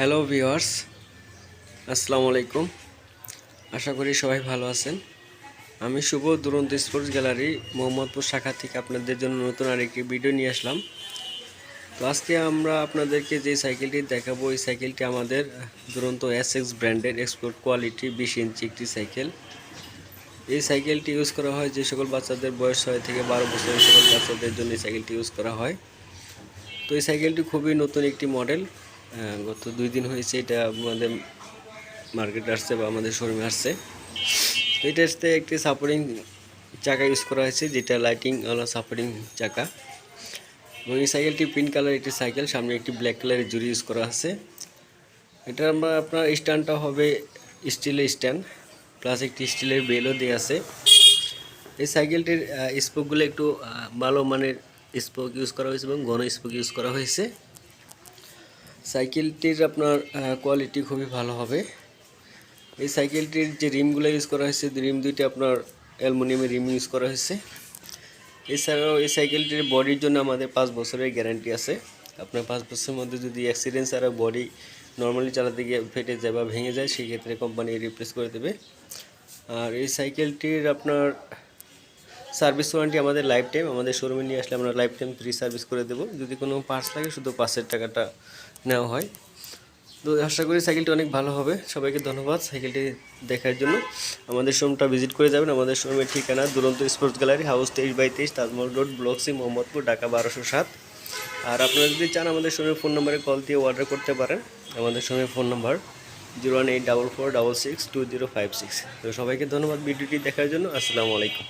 Hello viewers আসসালামু আলাইকুম আশা করি সবাই ভালো আছেন। আমি শুভ দুরন্ত স্পোর্টস গ্যালারি মোহাম্মদপুর শাখা থেকে আপনাদের জন্য নতুন আরেকটি ভিডিও নিয়ে আসলাম। তো আজকে আমরা আপনাদেরকে যে সাইকেলটি দেখাবো, এই সাইকেলটি আমাদের দুরন্ত এস এক্স ব্র্যান্ডের এক্সপোর্ট কোয়ালিটি বিশ ইঞ্চি একটি সাইকেল এই সাইকেলটি ইউজ করা হয় যে সকল বাচ্চাদের বয়স ছয় থেকে বারো বছরের সকল বাচ্চাদের জন্য এই সাইকেলটি ইউজ করা হয়। তো এই সাইকেলটি খুবই নতুন একটি মডেল গত দুই দিন হয়েছে এটা আমাদের মার্কেটে আসছে বা আমাদের শোরুমে আসছে। তো এটাতে একটি সাপোর্টিং চাকা ইউজ করা হয়েছে, যেটা লাইটিং ওলা সাপোর্টিং চাকা। এবং এই সাইকেলটি পিঙ্ক কালার একটি সাইকেল সামনে একটি ব্ল্যাক কালারের জুড়ি ইউজ করা আছে। এটা আমরা আপনার স্ট্যান্ডটা হবে স্টিলের স্ট্যান্ড প্লাস একটি স্টিলের বেলও দেওয়া আছে। এই সাইকেলটির স্পোকগুলো একটু ভালো মানের স্পোক ইউজ করা হয়েছে এবং ঘন স্পোক ইউজ করা হয়েছে। সাইকেলটির আপনার কোয়ালিটি খুবই ভালো হবে। এই সাইকেলটির যে রিমগুলো ইউজ করা হয়েছে, রিম দুইটি আপনার অ্যালুমিনিয়ামের রিম ইউজ করা হয়েছে। এছাড়াও এই সাইকেলটির বডির জন্য আমাদের পাঁচ বছরের গ্যারান্টি আছে। আপনার পাঁচ বছরের মধ্যে যদি অ্যাক্সিডেন্ট ছাড়া বডি নর্মালি চালাতে গিয়ে ফেটে যায় বা ভেঙে যায়, সেই ক্ষেত্রে কোম্পানি রিপ্লেস করে দেবে। আর এই সাইকেলটির আপনার সার্ভিস ওয়ারেন্টি আমাদের লাইফ টাইম আমাদের শোরুমে নিয়ে আসলে আমরা লাইফ টাইম ফ্রি সার্ভিস করে দেবো। যদি কোনো পার্টস লাগে, শুধু পার্সের টাকাটা নেওয়া হয়। তো আশা করি সাইকেলটি অনেক ভালো হবে। সবাইকে ধন্যবাদ সাইকেলটি দেখার জন্য। আমাদের শোরুমটা ভিজিট করে যাবেন। আমাদের শোরুমের ঠিকানা দুরন্ত স্পোর্টস গ্যালারি, হাউস তেইশ বাই তেইশ, Taj Mahal road, block C, Mohammadpur, Dhaka বারোশো সাত। আর আপনারা যদি চান আমাদের শোরুমের ফোন নম্বরে কল দিয়ে অর্ডার করতে পারেন, আমাদের শোরুমের phone number zero one eight double four double six two zero five six. তো সবাইকে ধন্যবাদ ভিডিওটি দেখার জন্য। আসসালামু আলাইকুম।